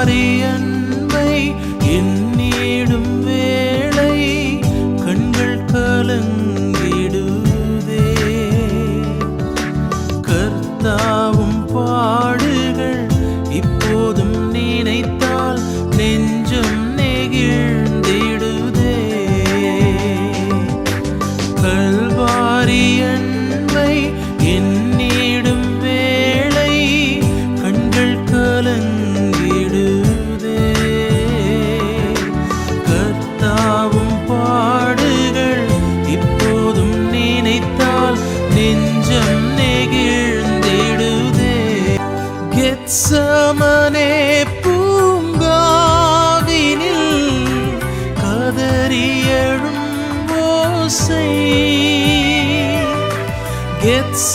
கல்வாரி அன்பை எண்ணிடும் வேளை கண்கள் கலங்கிடுதே. கர்த்தாவும் பாடுகள் இப்போதும் நினைத்தால் நெஞ்சம் நெகிழ்ந்திடுதே. கல்வாரி சமனே பூங்காவினில் கதறியழும் ஓசை. கெத்ச